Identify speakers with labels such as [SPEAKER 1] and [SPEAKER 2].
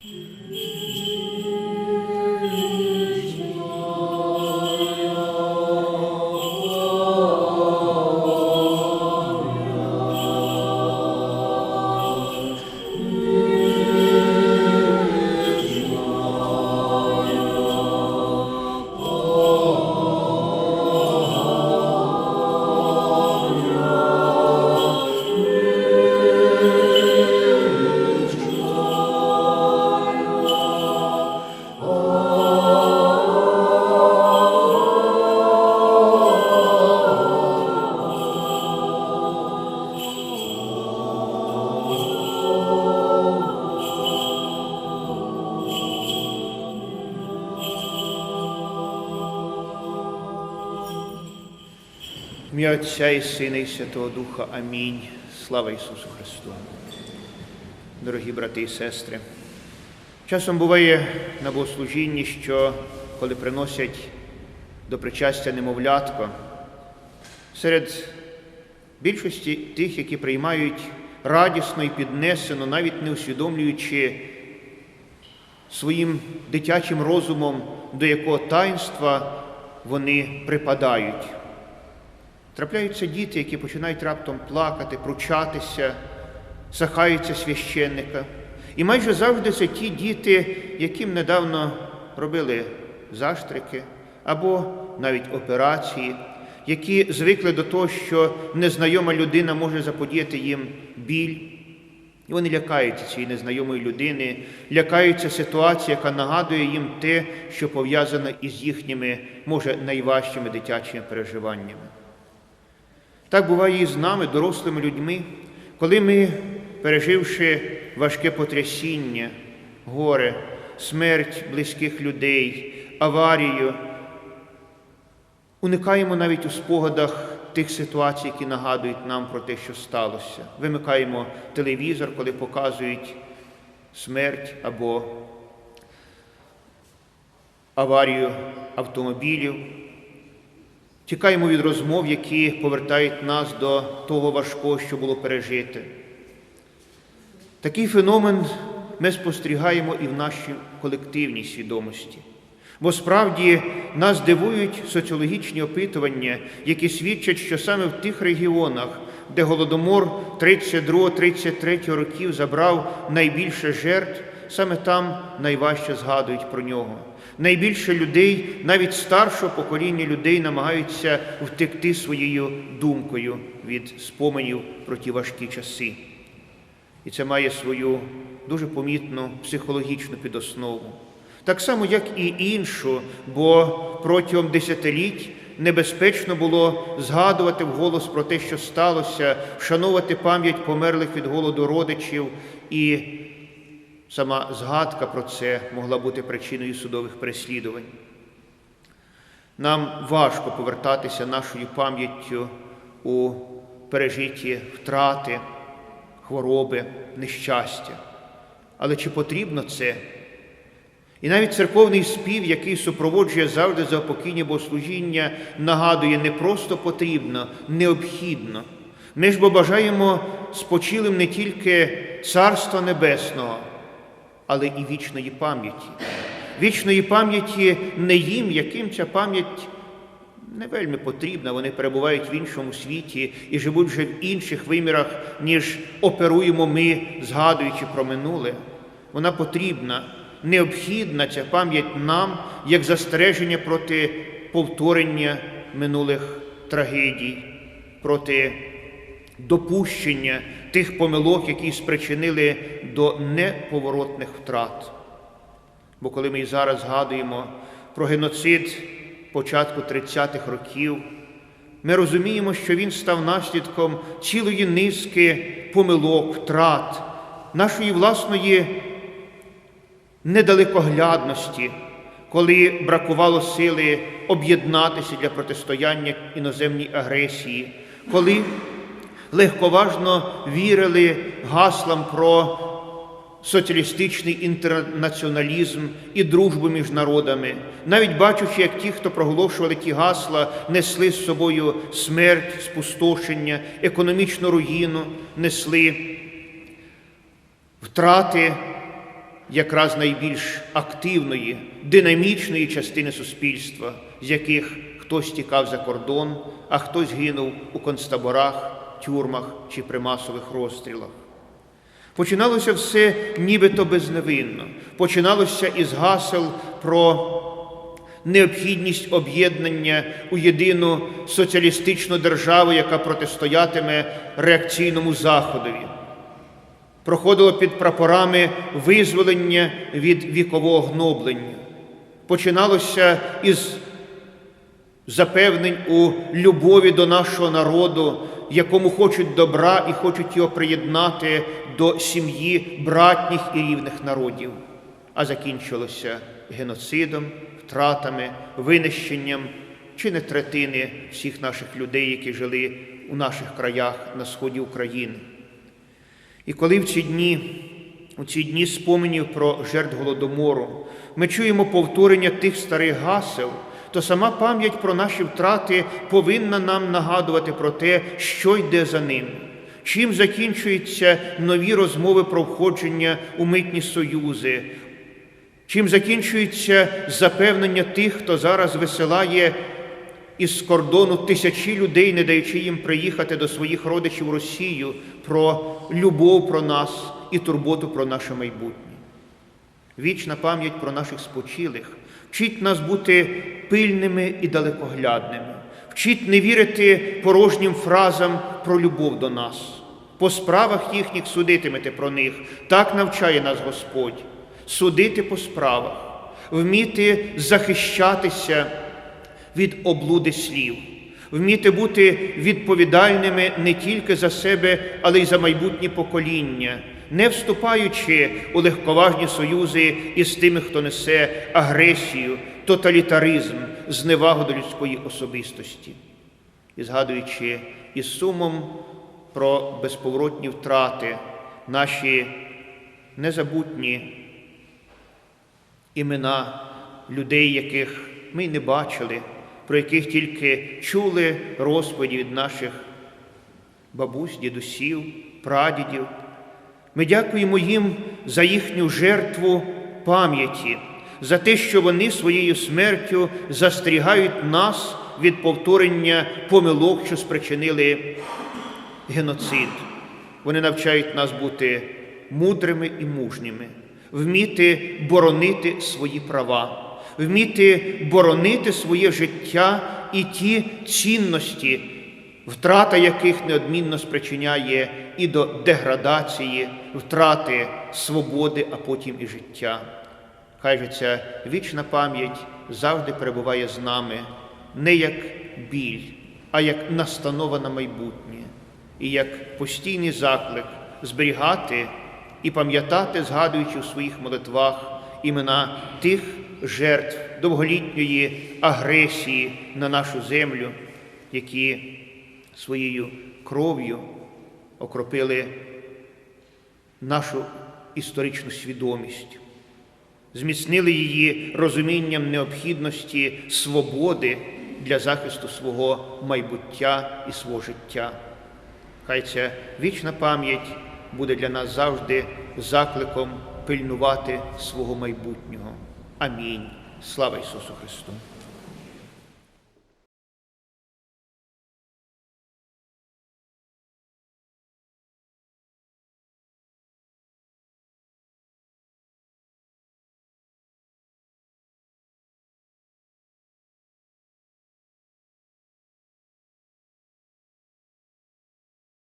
[SPEAKER 1] В Ім'я Отця і Сина і Святого Духа. Амінь. Слава Ісусу Христу. Дорогі брати і сестри, часом буває на богослужінні, що коли приносять до причастя немовлятко, серед більшості тих, які приймають радісно і піднесено, навіть не усвідомлюючи своїм дитячим розумом, до якого таїнства вони припадають. Трапляються діти, які починають раптом плакати, пручатися, сахаються священника. І майже завжди це ті діти, яким недавно робили заштрики або навіть операції, які звикли до того, що незнайома людина може заподіяти їм біль. І вони лякаються цієї незнайомої людини, лякаються ситуації, яка нагадує їм те, що пов'язане із їхніми, може, найважчими дитячими переживаннями. Так буває і з нами, дорослими людьми, коли ми, переживши важке потрясіння, горе, смерть близьких людей, аварію, уникаємо навіть у спогадах тих ситуацій, які нагадують нам про те, що сталося. Вимикаємо телевізор, коли показують смерть або аварію автомобілів. Тікаємо від розмов, які повертають нас до того важкого, що було пережити. Такий феномен ми спостерігаємо і в нашій колективній свідомості. Бо справді нас дивують соціологічні опитування, які свідчать, що саме в тих регіонах, де Голодомор 32-33 років забрав найбільше жертв, саме там найважче згадують про нього. Найбільше людей, навіть старшого покоління людей, намагаються втекти своєю думкою від споменів про ті важкі часи. І це має свою дуже помітну психологічну підоснову. Так само, як і іншу, бо протягом десятиліть небезпечно було згадувати вголос про те, що сталося, вшановувати пам'ять померлих від голоду родичів і Сама згадка про це могла бути причиною судових переслідувань. Нам важко повертатися нашою пам'яттю у пережиті втрати, хвороби, нещастя. Але чи потрібно це? І навіть церковний спів, який супроводжує завжди заопокійні богослужіння, нагадує не просто потрібно, необхідно. Ми ж бо бажаємо спочилим не тільки Царства Небесного але і вічної пам'яті. Вічної пам'яті не їм, яким ця пам'ять не вельми потрібна. Вони перебувають в іншому світі і живуть вже в інших вимірах, ніж оперуємо ми, згадуючи про минуле. Вона потрібна, необхідна ця пам'ять нам як застереження проти повторення минулих трагедій, проти допущення тих помилок, які спричинили до неповоротних втрат. Бо коли ми і зараз згадуємо про геноцид початку 30-х років, ми розуміємо, що він став наслідком цілої низки помилок, втрат, нашої власної недалекоглядності, коли бракувало сили об'єднатися для протистояння іноземній агресії, коли легковажно вірили гаслам про соціалістичний інтернаціоналізм і дружбу між народами, навіть бачучи, як ті, хто проголошували ті гасла, несли з собою смерть, спустошення, економічну руїну, несли втрати, якраз найбільш активної, динамічної частини суспільства, з яких хтось тікав за кордон, а хтось гинув у концтаборах, тюрмах чи при масових розстрілах. Починалося все нібито безневинно. Починалося із гасел про необхідність об'єднання у єдину соціалістичну державу, яка протистоятиме реакційному заходові. Проходило під прапорами визволення від вікового гноблення. Починалося із запевнень у любові до нашого народу, якому хочуть добра і хочуть його приєднати до сім'ї братніх і рівних народів, а закінчилося геноцидом, втратами, винищенням чи не третини всіх наших людей, які жили у наших краях на сході України. І коли в ці дні, у ці дні споменів про жертв голодомору, ми чуємо повторення тих старих гасел, то сама пам'ять про наші втрати повинна нам нагадувати про те, що йде за ним. Чим закінчуються нові розмови про входження у митні союзи, чим закінчується запевнення тих, хто зараз висилає із кордону тисячі людей, не даючи їм приїхати до своїх родичів у Росію про любов про нас і турботу про наше майбутнє. Вічна пам'ять про наших спочилих вчить нас бути пильними і далекоглядними, вчить не вірити порожнім фразам про любов до нас. По справах їхніх судитимете про них, так навчає нас Господь, судити по справах, вміти захищатися від облуди слів, вміти бути відповідальними не тільки за себе, але й за майбутнє покоління, не вступаючи у легковажні союзи із тими, хто несе агресію, тоталітаризм, зневагу до людської особистості. І згадуючи із сумом про безповоротні втрати, наші незабутні імена людей, яких ми не бачили, про яких тільки чули розповіді від наших бабусь, дідусів, прадідів. Ми дякуємо їм за їхню жертву пам'яті, за те, що вони своєю смертю застерігають нас від повторення помилок, що спричинили геноцид. Вони навчають нас бути мудрими і мужніми, вміти боронити свої права, вміти боронити своє життя і ті цінності, втрата яких неодмінно спричиняє і до деградації, втрати свободи, а потім і життя. Хай же ця вічна пам'ять завжди перебуває з нами не як біль, а як настанова на майбутнє, і як постійний заклик зберігати і пам'ятати, згадуючи у своїх молитвах імена тих жертв довголітньої агресії на нашу землю, які своєю кров'ю окропили нашу історичну свідомість, зміцнили її розумінням необхідності свободи для захисту свого майбуття і свого життя. Хай ця вічна пам'ять буде для нас завжди закликом пильнувати свого майбутнього. Амінь. Слава Ісусу Христу!